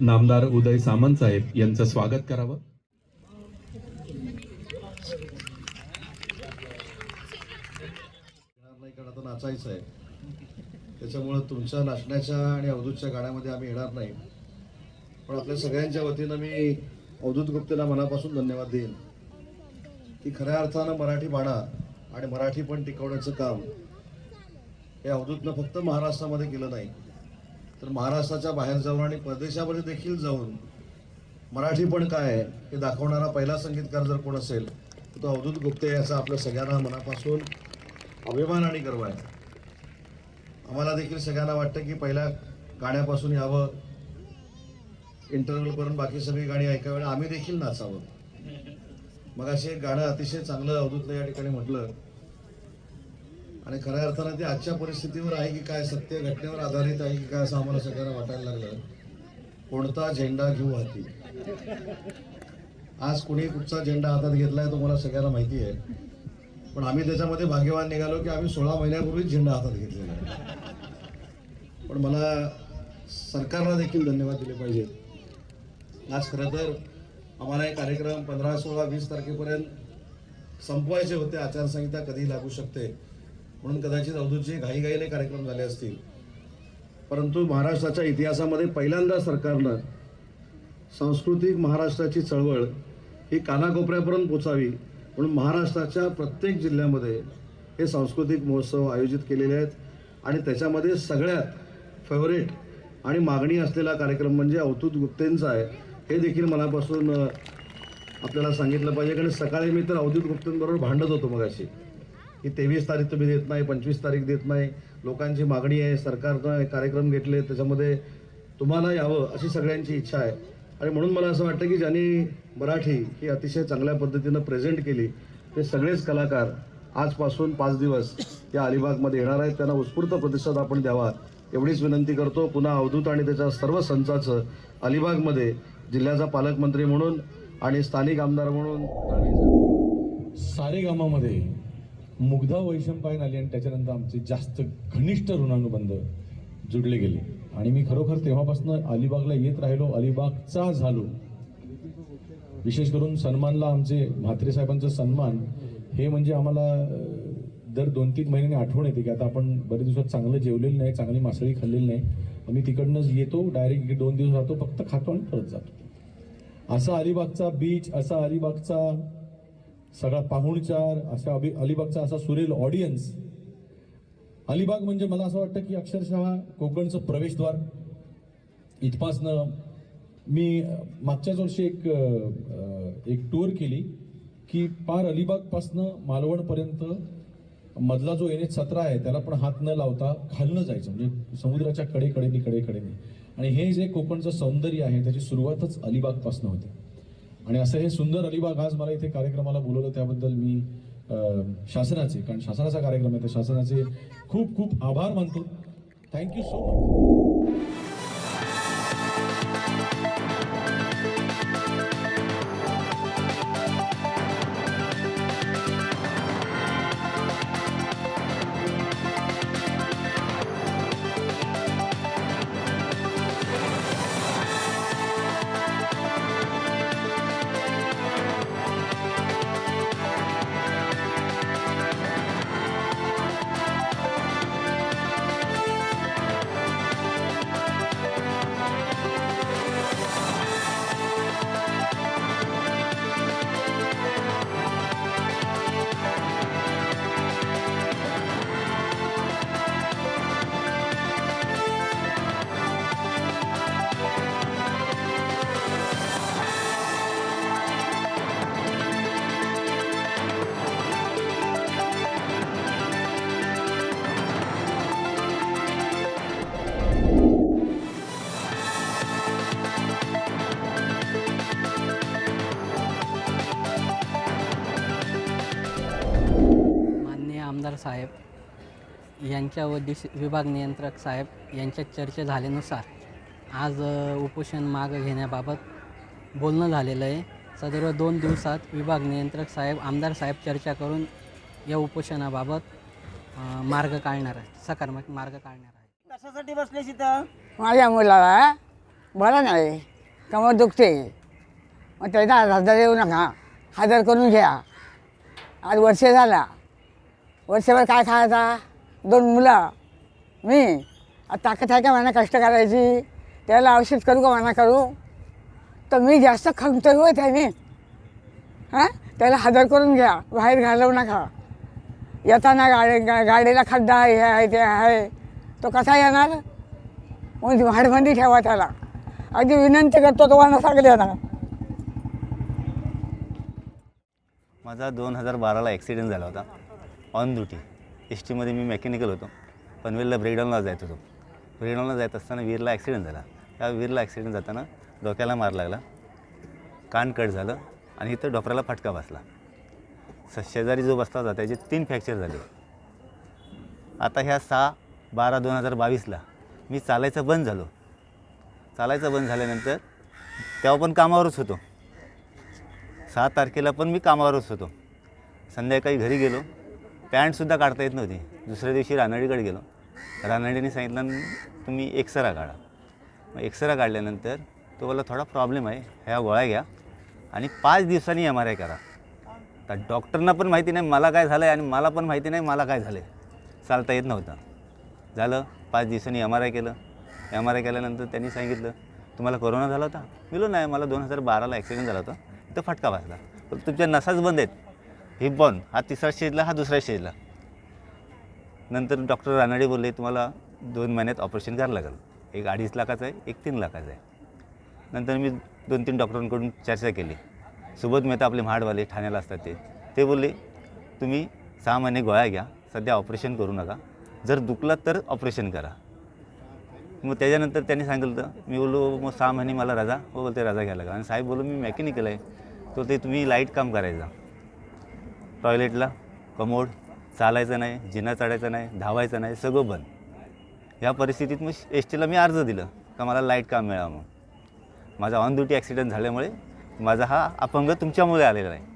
नामदार उदय सामंत साहेब यांचं स्वागत करावं. नाही नाचायचं आहे. त्याच्यामुळं तुमच्या नाचण्याच्या आणि अवधूतच्या गाण्यामध्ये आम्ही येणार नाही. पण आपल्या सगळ्यांच्या वतीनं मी अवधूत गुप्तेला मनापासून धन्यवाद देईन. की खऱ्या अर्थानं मराठी बाणा आणि मराठी पण टिकवण्याचं काम हे अवधूतनं फक्त महाराष्ट्रामध्ये केलं नाही. तर महाराष्ट्राच्या बाहेर जाऊन आणि परदेशामध्ये देखील जाऊन मराठी पण काय आहे हे दाखवणारा पहिला संगीतकार जर कोण असेल तर तो अवधूत गुप्ते याचा आपल्या सगळ्यांना मनापासून अभिमान आणि गर्व आहे. आम्हाला देखील सगळ्यांना वाटतं की पहिल्या गाण्यापासून यावं इंटरव्ह्यू करून बाकी सगळी गाणी ऐकावी आम्ही देखील नाचावं. मग असे एक गाणं अतिशय चांगलं अवधूतलं या ठिकाणी म्हटलं आणि खऱ्या अर्थानं ते आजच्या परिस्थितीवर आहे की काय सत्य घटनेवर आधारित आहे की काय असं आम्हाला सगळ्यांना वाटायला लागलं. कोणता झेंडा घेऊ हाती? आज कुणी कुठचा झेंडा हातात घेतला आहे तो मला सगळ्यांना माहिती आहे. पण आम्ही त्याच्यामध्ये भाग्यवान निघालो की आम्ही सोळा महिन्यापूर्वीच झेंडा हातात घेतलेला आहे. पण मला सरकारला देखील धन्यवाद दिले पाहिजेत आज खरं तर आम्हाला हे कार्यक्रम पंधरा सोळा वीस तारखेपर्यंत संपवायचे होते. आचारसंहिता कधी लागू शकते? म्हणून कदाचित अवधूतचे घाईघाईने कार्यक्रम झाले असतील. परंतु महाराष्ट्राच्या इतिहासामध्ये पहिल्यांदा सरकारनं सांस्कृतिक महाराष्ट्राची चळवळ ही कानाकोपऱ्यापर्यंत पोचावी म्हणून महाराष्ट्राच्या प्रत्येक जिल्ह्यामध्ये हे सांस्कृतिक महोत्सव आयोजित केलेले आहेत. आणि त्याच्यामध्ये सगळ्यात फेवरेट आणि मागणी असलेला कार्यक्रम म्हणजे अवतूत गुप्तेंचा आहे. हे देखील मनापासून आपल्याला सांगितलं पाहिजे. कारण सकाळी मी तर अवधूत गुप्तेंबरोबर भांडत होतो मगाशी. की तेवीस तारीख तुम्ही देत नाही पंचवीस तारीख देत नाही. लोकांची मागणी आहे सरकारनं कार्यक्रम घेतले त्याच्यामध्ये तुम्हाला यावं अशी सगळ्यांची इच्छा आहे. आणि म्हणून मला असं वाटतं की ज्यांनी मराठी ही अतिशय चांगल्या पद्धतीनं प्रेझेंट केली ते सगळेच कलाकार आजपासून पाच दिवस या अलिबागमध्ये येणार आहेत. त्यांना उत्स्फूर्त प्रतिसाद आपण द्यावा एवढीच विनंती करतो. पुन्हा अवधूत आणि त्याच्या सर्व संचाचं अलिबागमध्ये जिल्ह्याचा पालकमंत्री म्हणून आणि स्थानिक आमदार म्हणून सारेगामामध्ये मुग्धा वैशंपायन आली आणि त्याच्यानंतर आमचे जास्त घनिष्ठ ऋणानुबंध जुडले गेले. आणि मी खरोखर तेव्हापासून अलिबागला येत राहिलो. अलिबागचा झालो. विशेष करून सन्मानला आमचे म्हात्रे साहेबांचा सन्मान हे म्हणजे आम्हाला दर दोन तीन महिन्यांनी आठवण येते की आता आपण बरेच दिवसात चांगलं जेवलेलं नाही चांगली मासळी खाल्लेली नाही. आम्ही तिकडनंच येतो डायरेक्ट दोन दिवस राहतो फक्त खातो आणि परत जातो. असा अलिबागचा बीच असा अलिबागचा सगळा पाहुणचार असा अभि अलिबागचा असा सुरेल ऑडियन्स अलिबाग म्हणजे मला असं वाटतं की अक्षरशः कोकणचं प्रवेशद्वार. इथपासनं मी मागच्याच वर्षी एक एक टूर केली की पार अलिबागपासनं मालवणपर्यंत मधला जो एन एच सतरा आहे त्याला पण हात न लावता खालनं जायचं म्हणजे समुद्राच्या कडेकडेनी कडेकडेनी. आणि हे जे कोकणचं सौंदर्य आहे त्याची सुरुवातच अलिबागपासनं होते. आणि असं हे सुंदर अलिबाग आज मला इथे कार्यक्रमाला बोलवलं त्याबद्दल मी शासनाचे कारण शासनाचा कार्यक्रम आहे त्या शासनाचे खूप खूप आभार मानतो. थँक्यू सो मच यांच्या व डिस विभाग नियंत्रक साहेब यांच्या चर्चा झाल्यानुसार आज उपोषण मागं घेण्याबाबत बोलणं झालेलं आहे. सदर दोन दिवसात विभाग नियंत्रक साहेब आमदार साहेब चर्चा करून या उपोषणाबाबत मार्ग काढणार आहे सकारात्मक मार्ग काढणार आहे कशासाठी बसले तिथं माझ्या मुलाला बरं नाही. कमर दुखते. मग त्याचा हजर येऊ नका. हजर करून घ्या. आज वर्ष झाला. वर्षभर काय खायचा? दोन मुलं मी. ताकद आहे का म्हणा कष्ट करायची? त्याला औषध करू का म्हणा करू? तर मी जास्त खमतोय आहे त्याने. हां? त्याला हजर करून घ्या बाहेर घालवू नका. येताना गाडी गा गाडीला खड्डा आहे हे आहे ते आहे. तो कसा येणार? म्हणजे मग वाढबंदी ठेवा त्याला. अगदी विनंती करतो तुम्हाला सगळ्यांना. माझा दोन हजार बाराला ॲक्सिडेंट झाला होता. ऑन ड्युटी एस टीमध्ये मी मेकॅनिकल होतो. पनवेलला ब्रेकडाऊनला जायत होतो. ब्रेकडाऊनला जात असताना वीरला ॲक्सिडेंट झाला. त्या वीरला ॲक्सिडेंट जाताना डोक्याला मार लागला. कान कट झालं आणि इथं डोक्याला फटका बसला. स शेजारी जो बसला होता त्याचे तीन फ्रॅक्चर झाले. आता ह्या सहा बारा दोन हजार बावीसला मी चालायचं बंद झालो. चालायचं बंद झाल्यानंतर तेव्हा पण कामावरच होतो. सहा तारखेला पण मी कामावरच होतो. संध्याकाळी घरी गेलो. पॅन्टसुद्धा काढता येत नव्हती. दुसऱ्या दिवशी रानडीकडे गेलो. रानडीने सांगितलं तुम्ही एक्सरा काढा. मग एक्सरा काढल्यानंतर तो बोला थोडा प्रॉब्लेम आहे ह्या गोळ्या घ्या आणि पाच दिवसांनी एम आर आय करा. तर डॉक्टरना पण माहिती नाही मला काय झालं आहे आणि मला पण माहिती नाही मला काय झालं आहे चालता येत नव्हतं. झालं पाच दिवसांनी एम आर आय केलं. एम आर आय केल्यानंतर त्यांनी सांगितलं तुम्हाला कोरोना झाला होता? मिळून नाही मला दोन हजार बाराला ॲक्सिडेंट झाला होता. तर फटका बसला. पण तुमच्या नसाच बंद आहेत. हे बन हा तिसरा स्टेजला हा दुसऱ्या स्टेजला नंतर डॉक्टर रानाडे बोलले तुम्हाला दोन महिन्यात ऑपरेशन करायला लागेल. एक अडीच लाखाचं आहे एक तीन लाखाचं आहे. नंतर मी दोन तीन डॉक्टरांकडून चर्चा केली. सुबोध मेहता आपले महाडवाले ठाण्याला असतात ते. ते बोलले तुम्ही सहा महिने गोळ्या घ्या सध्या ऑपरेशन करू नका. जर दुखलात तर ऑपरेशन करा. मग त्याच्यानंतर त्यांनी सांगितलं मी बोललो मग सहा महिने मला रजा. हो बोलते रजा घ्यायला लागला आणि साहेब बोललो मी मेकॅनिकल आहे. तो ते तुम्ही लाइट काम करायचा टॉयलेटला कमोड चालायचं नाही जिना चढायचं नाही धावायचं नाही सगळं बंद. या परिस्थितीत मग एस टीला मी अर्ज दिलं का मला लाइट काम मिळावं मग माझा ऑन ड्युटी ॲक्सिडेंट झाल्यामुळे माझा हा अपंग तुमच्यामुळे आलेला आहे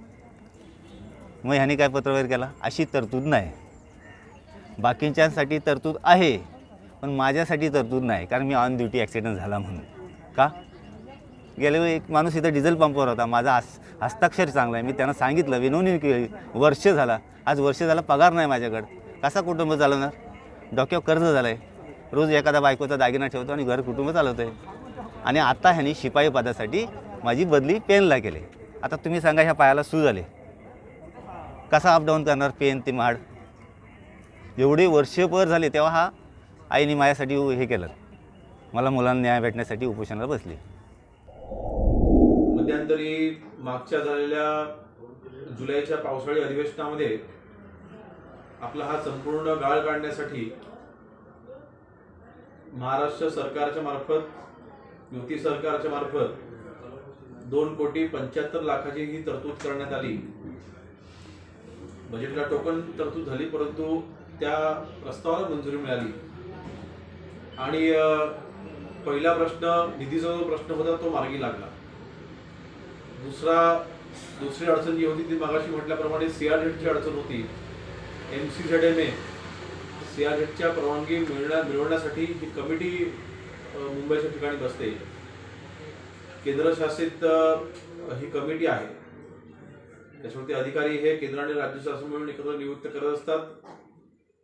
मग ह्याने काय पत्रव्यवहार केला? अशी तरतूद नाही. बाकींच्यासाठी तरतूद आहे पण माझ्यासाठी तरतूद नाही कारण मी ऑन ड्युटी ॲक्सिडेंट झाला म्हणून. का? गेले एक माणूस इथं डिझेल पंपवर होता. माझा हस हस्ताक्षर चांगला आहे. मी त्यांना सांगितलं विनवणी केली वर्ष झाला. आज वर्ष झाला पगार नाही माझ्याकडं. कसा कुटुंब चालवणार? डोक्यावर कर्ज झालं आहे रोज एखादा बायकोचा दागिना ठेवतो आणि घर कुटुंब चालवतो आहे आणि आता ह्यानी शिपाई पदासाठी माझी बदली पेनला केली. आता तुम्ही सांगा ह्या पायाला सूज आले कसा अपडाऊन करणार पेन ते महाड? एवढे वर्षभर झाले तेव्हा हा आईने माझ्यासाठी हे केलं. मला मुलांना न्याय भेटण्यासाठी उपोषणाला बसली. मध्यंतरी मागच्या झालेल्या जुलैच्या पावसाळी अधिवेशनामध्ये आपला हा संपूर्ण गाळ काढण्यासाठी महाराष्ट्र सरकारच्या मार्फत युती सरकारच्या मार्फत दोन कोटी पंच्याहत्तर लाखाची ही तरतूद करण्यात आली. बजेटला टोकन तरतूद झाली परंतु त्या प्रस्तावाला मंजुरी मिळाली. आणि पहिला प्रश्न निधीचा जो प्रश्न होता तो मार्गी लागला. दुसरा दुसरी अडचण जी होती ती मागाशी म्हटल्याप्रमाणे सीआरझेडची अडचण होती. M C Z M A सीआरझेडच्या परवानगी मिळण्या मिळवण्यासाठी ही कमिटी मुंबईच्या ठिकाणी बसते. केंद्रशासित शासित ही कमिटी आहे. त्याच्यावरती अधिकारी हे केंद्र आणि राज्य शासन मिळून एकत्र नियुक्त करत असतात.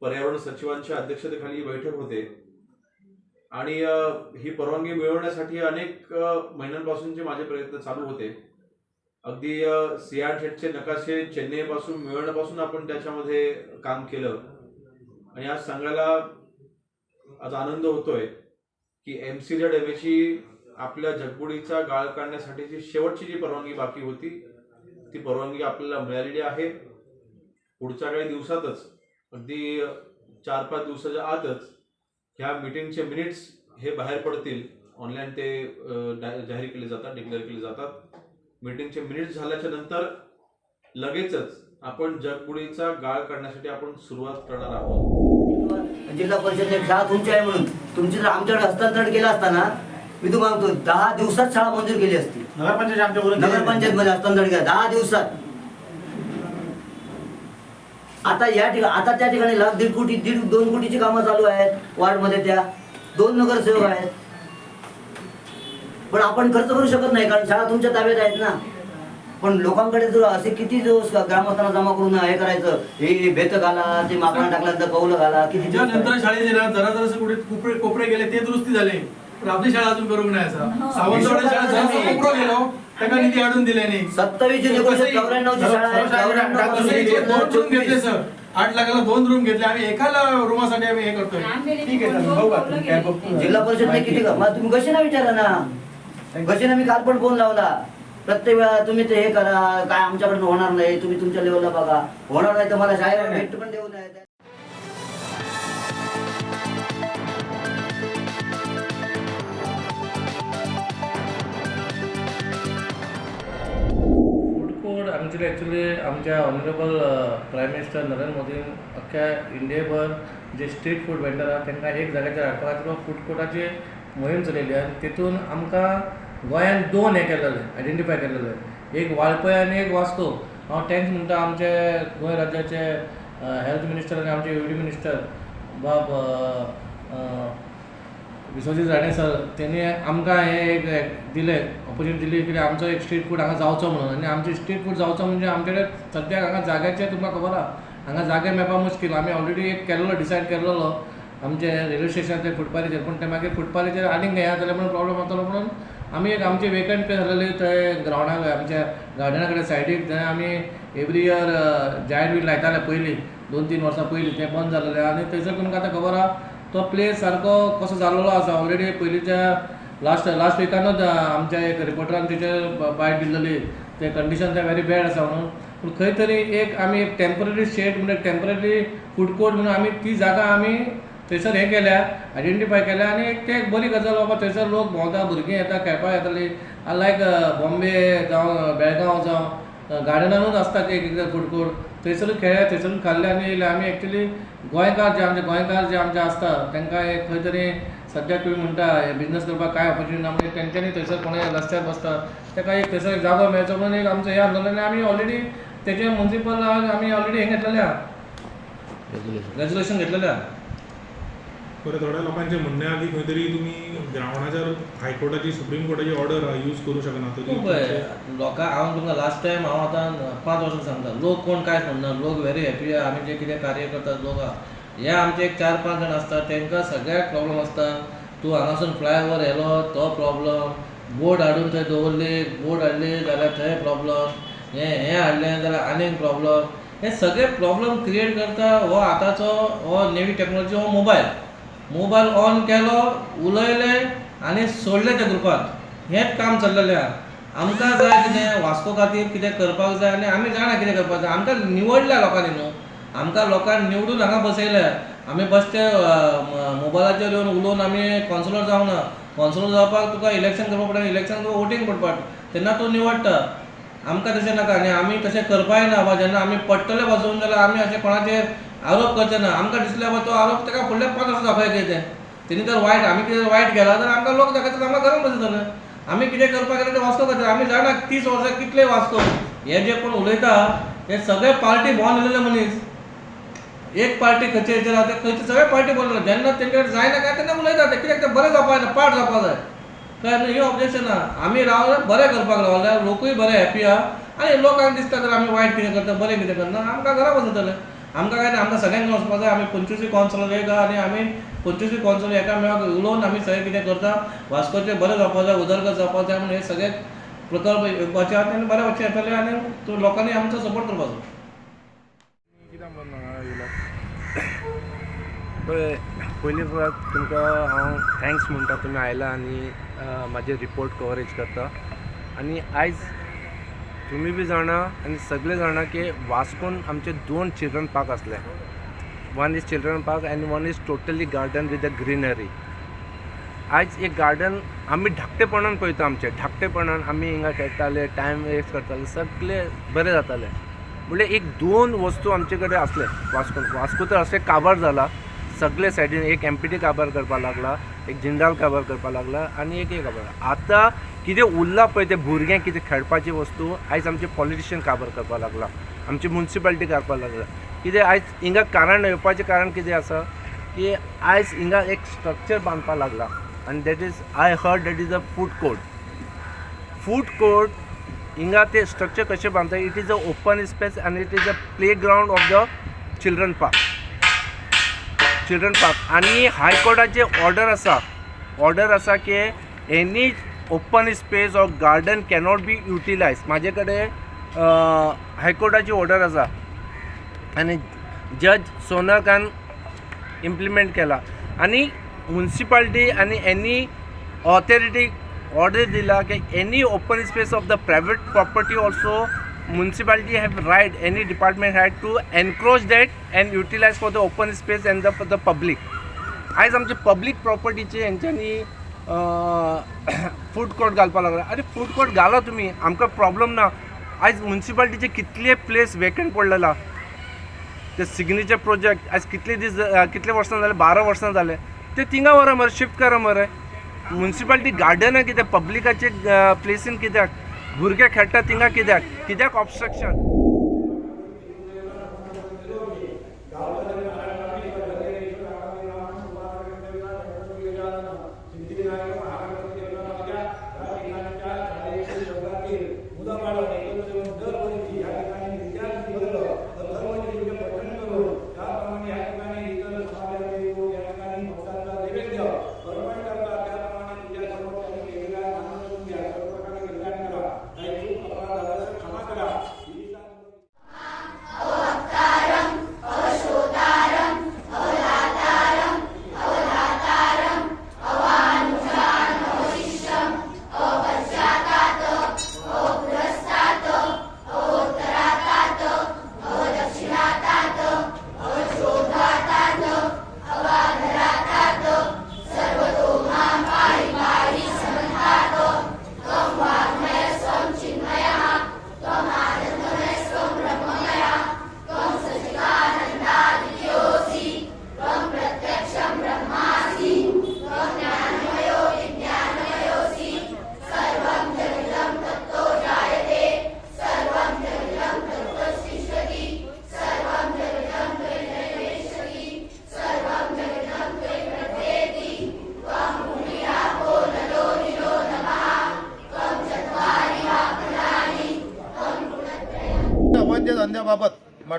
पर्यावरण सचिवांच्या अध्यक्षतेखाली बैठक होते. आणि ही परवानगी मिळवण्यासाठी अनेक महिन्यांपासूनचे माझे प्रयत्न चालू होते. अगदी सीआरझेडचे नकाशे चेन्नईपासून मिळवण्यापासून आपण त्याच्यामध्ये काम केलं. आणि आज सांगायला आज आनंद होतोय की एम सी झेड एम आपल्या जगबुडीचा गाळ काढण्यासाठीची शेवटची जी परवानगी बाकी होती ती परवानगी आपल्याला मिळालेली आहे. पुढच्या काही दिवसातच अगदी चार पाच दिवसाच्या आतच ह्या मीटिंगचे मिनिट्स हे बाहेर पडतील. ऑनलाईन ते जाहीर केले जातात डिक्लेअर केले जातात. मीटिंगचे मिनिट्स झाल्याच्यानंतर लगेचच आपण जगबुडीचा गाळ काढण्यासाठी आपण सुरुवात करणार आहोत. जिल्हा परिषद शाळा तुमची आहे म्हणून. तुमची जर आमच्याकडे हस्तांतरण केलं असताना मी तुम्हाला म्हणतो दहा दिवसात शाळा मंजूर केली असती. नगरपंचायत नगरपंचायत मध्ये हस्तांतरण केलं. दहा दिवसात. आता या ठिकाणी आता त्या ठिकाणी लाख दीड कोटी दीड दोन कोटीची कामं चालू आहेत वार्डमध्ये त्या. दोन नगरसेवक आहेत. पण आपण खर्च करू शकत नाही कारण शाळा तुमच्या ताब्यात आहेत ना. पण लोकांकडे जर असे किती दिवस ग्रामस्थांना जमा करून हे करायचं हे भेत घाला ते मापणा टाकल्यानंतर कौलं घाला किती करायचं? शाळेचे ना जरा जरासे कुठे कोपरे कोपरे गेले ते दुरुस्ती झाले. पण आपली शाळा अजून करूक नाही असा. सावंतवाडी शाळा गेलो. त्याला निधी अडून दिले नाही. सत्तावीस जून एकोणीसशे चौऱ्याण्णवची शाळा आहे तसंही ते दोन रूम घेतले चौऱ्याण्णव सर. आठ लाखाला दोन रूम घेतले. आम्ही एकाला रूमासाठी आम्ही हे करतोय. ठीक आहे चालेल बघू काय बघतो. जिल्हा परिषदने किती का? तुम्ही कशी ना विचारा ना. कशी ना मी काल पण फोन लावला. प्रत्येक वेळा तुम्ही ते हे करा. काय आमच्याकडनं होणार नाही. तुम्ही तुमच्या लेवलला बघा. होणार नाही तर मला शाळेला भेट पण देऊ नये. फूड आमचे ॲक्च्युली आमच्या honourable prime minister Narendra Modi अख्ख्या इंडियेभर जे स्ट्रीट फूड वेंडर आहात तांकां एक जाग्याचेर हाडपा खातीर फूड कोर्टाची मोहीम चलयली आनी तितून आमकां गोंयान दोन हे केलेले आयडेंटिफाय केलेले. एक वाळपय आनी एक वास्को. हांव थँक्स म्हणटा आमचे गोंय राज्याचे हेल्थ मिनिस्टर आनी आमचे युडी मिनिस्टर बाब विश्वजीत राणे सर त्यांनी आमकां हे एक दिलें ऑपॉर्च्युनिटी दिली की आमचो एक स्ट्रीट फूड हांगा जावचो म्हणून. आनी आमचे स्ट्रीट फूड जावचो म्हणजे आमचे कडेन सद्याक हांगा जाग्याचे तुमकां खबर आहा हांगा जागे मेळपा मुश्कील आमी ऑलरेडी एक केल्लो डिसायड केल्लो. आमचे रेल्वे स्टेशनाचेर फुटपालीचेर पूण ते मागीर फुटपालीचेर आनीक हें जालें म्हणून प्रॉब्लम जातलो म्हणून आमी एक आमची वेकंट पे आसलेली थंय ग्रावंडाक आमच्या गार्डना कडेन सायडीक थंय आमी एवरी इयर जायंट वील लायताले पयलीं दोन तीन वर्सां पयलीं तें बंद जालेलें आनी थंयसर तुमकां आतां खबर आहा तो प्लेस सारको कसो जाल्लो आसा ऑलरेडी पयलींच्या लास्ट लास्ट विकानूच आमच्या एक रिपोर्टरान तेचेर बायट दिल्लेली ते कंडिशन ते व्हेरी बॅड आसा म्हणून. पूण खंय तरी एक आमी एक टेंपररी शेड म्हणजे टेंपररी फूड कोर्ट म्हणून आमी ती जागा आमी थंयसर हें केल्या आयडेंटिफाय केल्या आनी एक ते एक बरी गजाल बाबा थंयसर लोक भोंवता भुरगीं येता खेळपाक येतालीं. लायक बॉम्बे जावं बेळगांव जावं गार्डनानूच आसता एक एकदां फूड कोर्ट थंयसरूच खेळ्या थंयसरूच खाल्ले आनी येयले आमी एक्चुली गोंयकार जे आमचे गोंयकार जे आमचे आसता तांकां एक खंय तरी सद्याक तुमी म्हणटा हे बिझनस करपाक काय ऑपॉर्च्युनिटी ना म्हणजे तेंच्यांनी थंयसर कोणूय रस्त्यार बसता ताका एक थंयसर एक जागो मेळचो म्हणून एक आमचो हे आंदोलन आनी आमी ऑलरेडी तेजे म्युन्सिपल आमी ऑलरेडी हें घेतलेलें आहा रेजोल्युशन घेतलेलें आहा बरं थोड्या लोकांचे म्हणणे आधी खंय तरी तुमी ग्रावंडाचेर हायकोर्टाची सुप्रीम कोर्टाची ऑर्डर यूज करूं शकना तरी खूब लोकां हांव तुमकां लास्ट टायम हांव आतां पांच वर्सां सांगता लोक कोण कांयच म्हणना लोक व्हेरी हॅपी आहा. आमी जे कितें कार्य करतात लोक आहा हे आमचे एक चार पांच जाण आसता तांकां सगळ्याक प्रॉब्लम आसता तूं हांगासून फ्लायओवर येलो तो प्रॉब्लम बोर्ड हाडून थंय दवरली बोर्ड हाडली जाल्यार थंय प्रॉब्लम हें हें हाडलें जाल्यार आनीक प्रॉब्लम हे सगळे प्रॉब्लम क्रिएट करता हो आतांचो हो नेवी टॅक्नोलॉजी हो मोबायल मोबायल ऑन केलो उलयले आनी सोडले त्या ग्रुपात. हेंच काम चल्लेलें आहा. आमकां जाय कितें वास्को खातीर कितें करपाक जाय आनी आमी जाणा कितें करपाक जाय. आमकां निवडल्या लोकांनी न्हू. आमकां लोकांक निवडून हांगा बसयल्या आमी बसते मोबायलाचेर येवन उलोवन आमी कॉन्सलर जावना कॉन्सुलर जावपाक तुका इलेक्शन करपाक पडटा इलेक्शन तुका वोटींग पडपाक. तेन्ना तूं निवडटा. आमकां तशें नाका. आनी आमी तशें करपाय ना बा. जेन्ना आमी पडटले वचून जाल्यार आमी अशें कोणाचेर आरोप करचे ना आमकां दिसलें बा तो आरोप ताका फुडल्या पांच वर्सां दाखय कितें तेणी जर वायट आमी कितें वायट केलां जाल्यार आमकां लोक दाखयतात आमकां गरम बसयतले आमी कितें करपाक गेले तें वास्को खातीर आमी जाणा तीस वर्सां कितले वास्को हे जे कोण उलयता हे सगळे पार्टी भोंवन येयलेले मनीस. एक पार्टी खंयचे हेचेर आहा ते खंयचे सगळे पार्टी बोलले जेन्ना तेंचे कडेन जायना काय तेन्ना उलयता ते कित्याक ते बरें जावपा जाय पाट जावपा जाय काय न्हू ही ऑब्जेक्शन आमी रावले बरें करपाक रावल्या लोकूय बरे हॅपी आहा आनी लोकांक दिसता तर आमी वायट कितें करता बरें कितें करना आमकां घरा बसयतले आमकां काय ना आमकां सगळ्यांक वचपाक जाय आमी पंचवीस कॉन्सलर एक आनी आमी पंचवीस कॉन्सलर एका मेळाक उलोवन आमी सगळें कितें करता वास्कोचें बरें जावपाक जाय उदरगत जावपा जाय म्हणून हे सगळे प्रकल्प येवपाचे आसा आनी बरे वचचे येतले आनी लोकांनी आमचो सपोर्ट करपाचो पळय पयलीं सुद्दां तुमकां हांव थँक्स म्हणटा तुमी आयला आनी म्हाजे रिपोर्ट कवरेज करता. आनी आयज तुमी बी जाणा आनी सगळे जाणा की वास्कोन आमचे दोन चिल्ड्रन पार्क असले. One is children park and one is totally garden with the greenery आयज एक गार्डन आमी धाकटेपणान पळयता आमचे धाकटेपणान आमी हिंगा खेळटाले टायम वेस्ट करताले सगळे बरें जाताले. म्हणल्यार एक दोन वस्तू आमचे कडेन आसले वास्को वास्को तर अशें काबार जाला सगळे सायडीन एक एम पी टी काबार करपाक लागला एक जिंदाल काबार करपाक लागला आनी एक एक काबार. आतां कितें उरलां पळय तें भुरग्यांक कितें खेळपाची वस्तू आयज आमचे पॉलिटिशियन काबार करपाक लागला. आमची म्युन्सिपालिटी करपाक लागला. कितें आयज हिंगा कारण येवपाचें कारण कितें आसा की आयज हिंगा एक स्ट्रक्चर बांदपाक लागला. आनी that is I heard that is a food court food court हिंगा ते स्ट्रक्चर कशें बांदता it is a open space आनी it is a play ground of the children park children park. आनी हायकोर्टाचे ऑर्डर आसा ऑर्डर आसा की any open space or garden cannot be utilize म्हाजे कडेन हायकोर्टाची ऑर्डर आसा आनी जज सोनकान इम्प्लिमेंट केला. आनी म्युन्सिपाल्टी आनी एनी ऑथॉरिटी ऑर्डर दिला की any open space of the private property also municipality have right, any department had to encroach that and utilize for the open space and the for the public आयज आमचे public प्रॉपर्टीचे हेंच्यांनी food court घालपाक लागला. अरे food court घाला तुमी आमकां प्रॉब्लम ना. आयज म्युन्सिपाल्टीचे कितले प्लेस वेकंट पडलेला. ते सिग्नेचर प्रोजेक्ट आज कितले दीस कितले वर्सां जाले बारा वर्सां जाले ते थिंगा व्हरा मरे शिफ्ट करा मरे. म्युन्सिपाल्टी गार्डनां कित्याक पब्लिकाचे प्लेसीन कित्याक भुरगे खेळटा तिंगा कित्याक? कित्याक ऑब्स्ट्रक्शन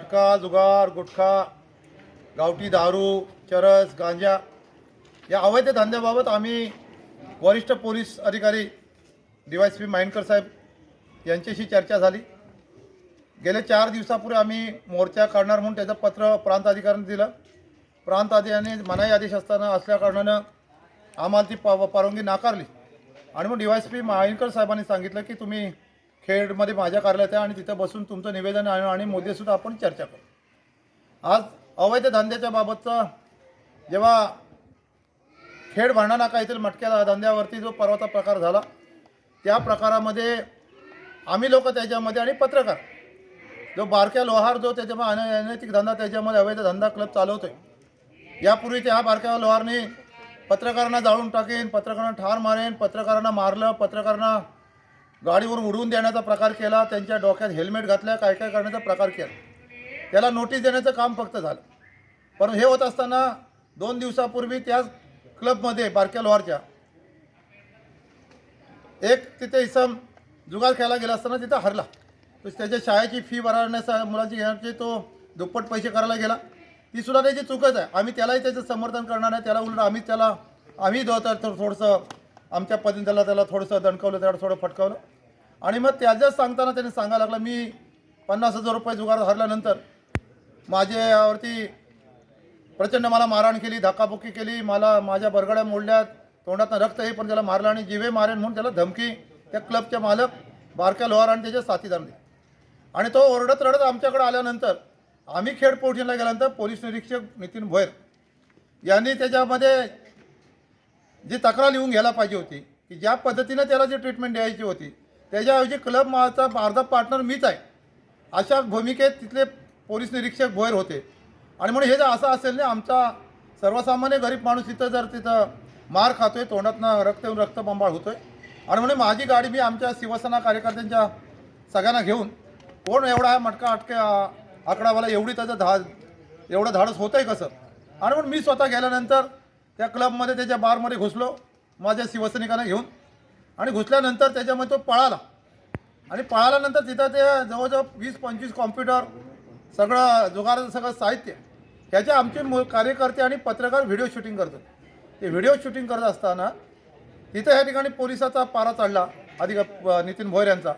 मटका जुगार गुटखा गावठी दारू चरस गांजा या अवैध धंद्याबाबत आम्ही वरिष्ठ पोलीस अधिकारी डी वाय पी माइंडकर साहेब यांच्याशी चर्चा झाली. गेले चार दिवसापूर्वी आम्ही मोर्चा काढणार म्हणून त्याचं पत्र प्रांत अधिकाऱ्यांनी दिलं. प्रांत अधिकाऱ्यांनी मनाई आदेश असताना असल्याकारणानं आम्हाला ती प परवानगी नाकारली. आणि मग डी वाय पी माइंडकर साहेबांनी सांगितलं की तुम्ही खेडमध्ये माझ्या कार्यालयात आहे आणि तिथं बसून तुमचं निवेदन आणि मोदीसुद्धा आपण चर्चा करू. आज अवैध धंद्याच्या बाबतचा जेव्हा खेड नाका इथल मटक्या धंद्यावरती जो परवाचा प्रकार झाला त्या प्रकारामध्ये आम्ही लोक त्याच्यामध्ये आणि पत्रकार जो बारक्या लोहार जो त्याच्यामध्ये अनैतिक धंदा त्याच्यामध्ये अवैध धंदा क्लब चालवतो आहे यापूर्वी त्या बारक्या लोहारने पत्रकारांना जाळून टाकेन पत्रकारांना ठार मारेन पत्रकारांना मारलं पत्रकारांना गाडीवरून उडवून देण्याचा प्रकार केला त्यांच्या डोक्यात हेल्मेट घातल्या काय काय करण्याचा प्रकार केला. त्याला नोटीस देण्याचं काम फक्त झालं. पण हे होत असताना दोन दिवसापूर्वी त्याच क्लबमध्ये बारक्या लोहारच्या एक तिथे इसम जुगार खेळायला गेला असताना तिथं हरला. त्याच्या शाळेची फी भरण्याचा मुलाची घेण्याची तो दुप्पट पैसे करायला गेला. ती सुद्धा त्याची चुकच आहे. आम्ही त्यालाही त्याचं समर्थन करणार नाही त्याला उलट आम्ही त्याला आम्ही दो तर थोडंसं आमच्या पद्धतीने त्याला त्याला थोडंसं दणकवलं त्याला थोडं फटकावलं. आणि मग त्याच्याच सांगताना त्याने सांगायला लागलं मी पन्नास हजार रुपये जुगार हरल्यानंतर माझ्यावरती प्रचंड मला मारहाण केली धक्काबुक्की केली मला माझ्या बरगड्या मोडल्या तोंडातनं रक्त येई पण त्याला मारलं आणि जिवे मारेन म्हणून त्याला धमकी त्या क्लबचे मालक बारक्या लोहार आणि त्याच्या साथीदार आणि तो ओरडत रडत आमच्याकडे आल्यानंतर आम्ही खेड पोर्शनला गेल्यानंतर पोलीस निरीक्षक नितीन भोयर यांनी त्याच्यामध्ये जी तक्रार लिहून घ्यायला पाहिजे होती की ज्या पद्धतीनं त्याला जी ट्रीटमेंट द्यायची होती त्याच्याऐवजी क्लब माझा अर्धा पार्टनर मीच आहे. अशा भूमिकेत तिथले पोलीस निरीक्षक भोयर होते. आणि म्हणून हे जर असं असेल ना आमचा सर्वसामान्य गरीब माणूस तिथं जर तिथं मार खातोय तोंडातनं रक्त येऊन रक्तबंबाळ होतोय आणि म्हणून माझी गाडी मी आमच्या शिवसेना कार्यकर्त्यांच्या सगळ्यांना घेऊन कोण एवढा आहे मटका अटके आकडावाला एवढी त्याचं धा एवढं धाडस होतं आहे कसं? आणि म्हणून मी स्वतः गेल्यानंतर त्या क्लबमध्ये त्याच्या बारमध्ये घुसलो माझ्या शिवसैनिकांना घेऊन. आणि घुसल्यानंतर त्याच्यामध्ये तो पळाला. आणि पळाल्यानंतर तिथं ते जवळजवळ वीस पंचवीस कॉम्प्युटर सगळं जुगाराचं सगळं साहित्य ह्याचे आमचे मु कार्यकर्ते आणि पत्रकार व्हिडिओ शूटिंग करतात. ते व्हिडिओ शूटिंग करत असताना तिथं ह्या ठिकाणी पोलिसाचा पारा चढला अधिक नितीन भोयर यांचा.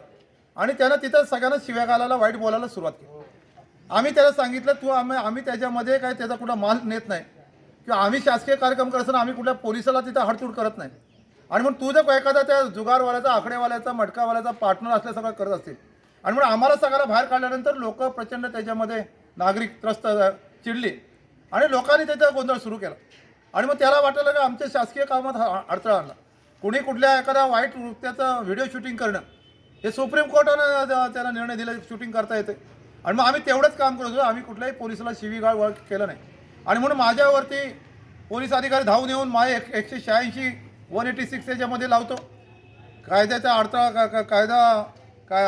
आणि त्यानं तिथं सगळ्यांना शिव्या घालायला वाईट बोलायला सुरुवात केली. आम्ही त्याला सांगितलं तू आम्ही आम्ही त्याच्यामध्ये काय त्याचा कुठं माल नेत नाही. किंवा आम्ही शासकीय कार्यक्रम करत असताना आम्ही कुठल्या पोलिसाला तिथं हडतूड करत नाही. आणि मग तू जर एखादा त्या जुगारवाल्याचा आकडेवाल्याचा मटकावाल्याचा पार्टनर असल्या सगळं करत असतील. आणि म्हणून आम्हाला सगळ्याला बाहेर काढल्यानंतर लोक प्रचंड त्याच्यामध्ये नागरिक त्रस्त चिडली. आणि लोकांनी त्याचा गोंधळ सुरू केला. आणि मग त्याला वाटलं की आमच्या शासकीय कामात हा- अडथळा आणला. कुणी कुठल्या एखाद्या वाईट वृत्त्याचं व्हिडिओ शूटिंग करणं हे सुप्रीम कोर्टानं त्याला निर्णय दिला शूटिंग करता येते आणि मग आम्ही तेवढंच काम करत होतो आम्ही कुठल्याही पोलिसाला शिवीगाळ वळ केलं नाही. आणि म्हणून माझ्यावरती पोलीस अधिकारी धावून येऊन माझे एक एकशे शहाऐंशी वन एटी सिक्स याच्यामध्ये लावतो. कायद्याचा अडथळा का का- कायदा काय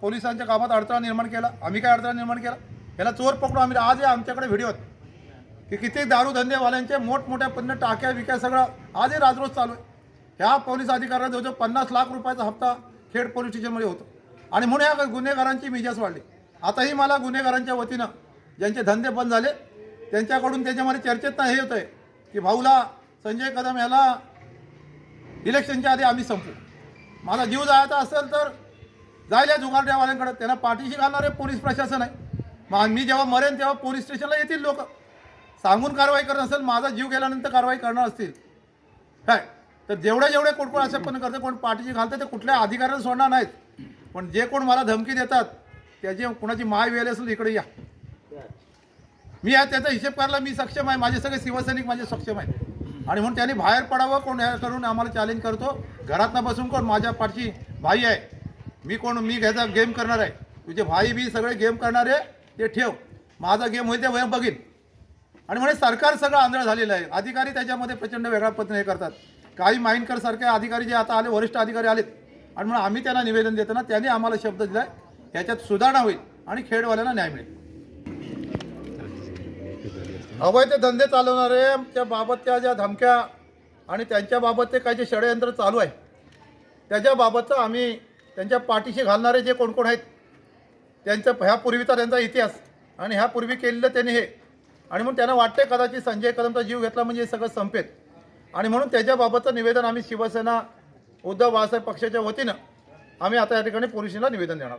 पोलिसांच्या कामात अडथळा निर्माण केला. आम्ही काय अडथळा निर्माण केला? याला चोर पकडू आम्ही आज आमच्याकडे व्हिडिओ आहेत की किती दारू धंदेवाल्यांचे मोठमोठ्या पद्धतीने टाक्या विक्या सगळं आजही राजरोज चालू आहे. ह्या पोलीस अधिकाऱ्याला जवळजवळ पन्नास लाख रुपयाचा हप्ता खेड पोलीस स्टेशनमध्ये होतो. आणि म्हणून या गुन्हेगारांची मिजास वाढली. आताही मला गुन्हेगारांच्या वतीनं ज्यांचे धंदे बंद झाले त्यांच्याकडून त्याच्यामध्ये चर्चेत हे होतं आहे की भाऊला संजय कदम याला इलेक्शनच्या आधी आम्ही संपू. माझा जीव जायचा असेल तर जाईल या जुगारड्यावाल्यांकडे. त्यांना पाठीशी घालणारे पोलीस प्रशासन आहे. मग मी जेव्हा मरेन तेव्हा पोलीस स्टेशनला येतील लोक. सांगून कारवाई करत असेल माझा जीव गेल्यानंतर कारवाई करणार असतील. काय? तर जेवढे जेवढे कोण कोण असे पण करते कोण पाठीशी घालते ते कुठल्या अधिकाऱ्याला सोडणार नाहीत. पण जे कोण मला धमकी देतात त्याची कुणाची माय वेळ असेल इकडे या. मी या त्याचा हिशेब करायला मी सक्षम आहे. माझे सगळे शिवसैनिक माझे सक्षम आहेत. आणि म्हणून त्यांनी बाहेर पडावं कोण हे करून आम्हाला चॅलेंज करतो. घरात बसून कोण माझ्या पाठची भाई आहे. मी कोण मी घ्यायचा गेम करणार आहे. तुझे भाई बी सगळे गेम करणार आहे. ते ठेव. माझा गेम होईल ते वय बघीन. आणि म्हणे सरकार सगळं आंधळ झालेलं आहे. अधिकारी त्याच्यामध्ये प्रचंड वेगळ्या पद्धतीने हे करतात. काही माइंडकरसारखे अधिकारी जे आता आले वरिष्ठ अधिकारी आलेत. आणि म्हणून आम्ही त्यांना निवेदन देताना त्यांनी आम्हाला शब्द दिला आहे याच्यात सुधारणा होईल आणि खेडवाल्यांना न्याय मिळेल. अवैध धंदे चालवणारे त्या ज्या धमक्या आणि त्यांच्याबाबत ते काही जे षडयंत्र चालू आहे त्याच्याबाबतचं आम्ही त्यांच्या पाठीशी घालणारे जे कोण कोण आहेत त्यांचं ह्यापूर्वीचा त्यांचा इतिहास आणि ह्यापूर्वी केलेलं त्यांनी हे. आणि म्हणून त्यांना वाटते कदाचित संजय कदमचा जीव घेतला म्हणजे हे सगळं संपेल. आणि म्हणून त्याच्याबाबतचं निवेदन आम्ही शिवसेना उद्धव बाळासाहेब पक्षाच्या वतीनं आम्ही आता या ठिकाणी पोलिसांना निवेदन देणार